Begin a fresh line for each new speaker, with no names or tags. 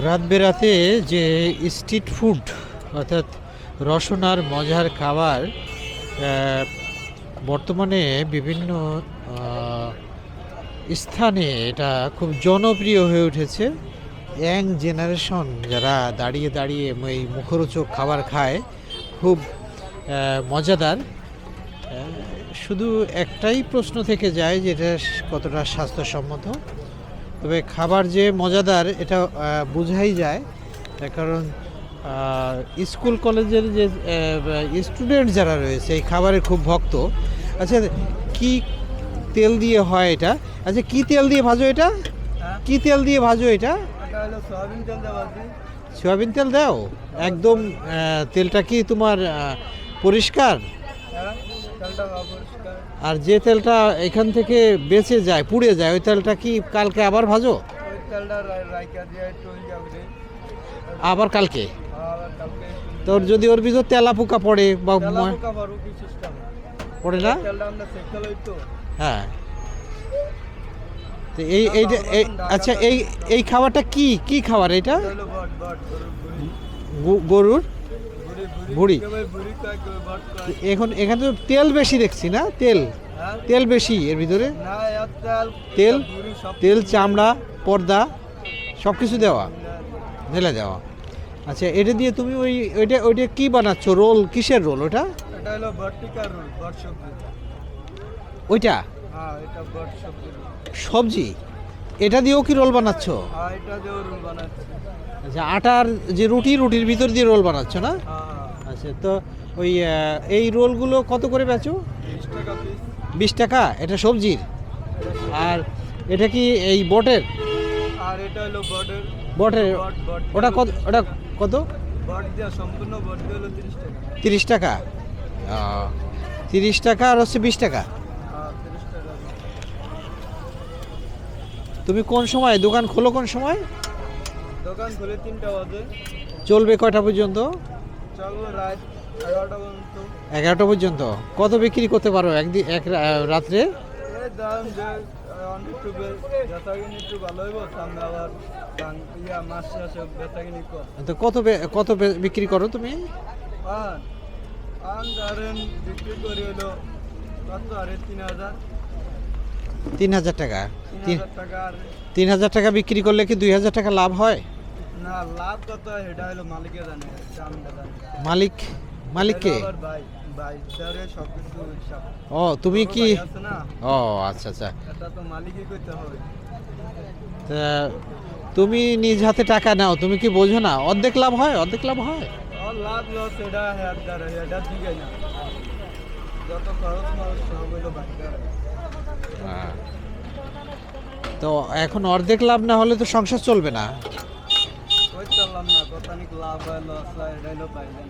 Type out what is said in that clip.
রাত বেরাতে যে স্ট্রিট ফুড, অর্থাৎ রসনার মজার খাবার বর্তমানে বিভিন্ন স্থানে এটা খুব জনপ্রিয় হয়ে উঠেছে। ইয়াং জেনারেশন যারা দাঁড়িয়ে দাঁড়িয়ে এই মুখরোচক খাবার খায়, খুব মজাদার। শুধু একটাই প্রশ্ন থেকে যায় যে এটা কতটা স্বাস্থ্যসম্মত। তবে খাবার যে মজাদার এটা বোঝাই যায়। কারণ স্কুল কলেজের যে স্টুডেন্ট যারা রয়েছে এই খাবারের খুব ভক্ত। আচ্ছা কি তেল দিয়ে হয় এটা? আচ্ছা কি তেল দিয়ে ভাজো এটা?
হ্যাঁ।
কি তেল দিয়ে ভাজো এটা?
সয়াবিন তেল
দাও? একদম তেলটা কি তোমার পরিষ্কার? আর যে তেলটা এখান থেকে বেঁচে যায় পুড়ে যায় ওই তেলটা কি কালকে আবার ভাজো? আবার কালকে? তোর যদি ওর ভিতর তেলা পোকা পড়ে বা পড়ে না? হ্যাঁ। তো এই এইটা এই আচ্ছা এই এই খাবারটা কি কি খাবার এটা?
গরুর? কয়
এখন এখানে তো তেল বেশি দেখছি না? তেল?
হ্যাঁ।
তেল বেশি এর ভিতরে?
তেল
তেল? চামড়া পর্দা সব কিছু দেওয়া ঢেলে দেওয়া। আচ্ছা এটা দিয়ে তুমি ওই ওইটা ওইটা কি বানাচ্ছ? রোল? কিসের রোল ওটা? ওইটা?
হ্যাঁ এটা সবজি।
এটা দিয়েও কি রোল বানাচ্ছ?
হ্যাঁ
আচ্ছা আটার যে রুটি রুটির ভিতর দিয়ে রোল বানাচ্ছ না? আচ্ছা তো ওই এই রোলগুলো কত করে বেচো?
বিশ টাকা
এটা সবজির? আর এটা কি এই বটের?
আর এটা হলো বটের।
বটের।
বট বট
ওটা কত ওটা কত?
বট দেওয়া সম্পূর্ণ বট দিয়ে হলো তিরিশ টাকা।
তিরিশ টাকা? তিরিশ টাকা আর হচ্ছে বিশ টাকা?
হ্যাঁ টাকা।
তুমি কোন সময় দোকান খোলো কোন সময়?
দোকান খুলে তিনটা বাজে।
চলবে কয়টা পর্যন্ত?
এগারোটা পর্যন্ত।
কত বিক্রি করতে পারো একদিন এক রাত্রে? তো কত কত বিক্রি করো তুমি?
তিন হাজার।
টাকা।
তিন হাজার টাকা
বিক্রি করলে কি দুই হাজার টাকা লাভ হয়?
না লাভ কত এটা হলো মালিকে জানে
মালিক মালিককে? ও তুমি কি ও আচ্ছা আচ্ছা। তুমি নিজ হাতে টাকা নাও তুমি কি বোঝো না? অর্ধেক লাভ হয় অর্ধেক লাভ হয়?
হইল বাইকার
হ্যাঁ। তো এখন অর্ধেক লাভ না হলে তো সংসার চলবে না।
অনেক লাভ হয় লস হয় এটাই পাইলেন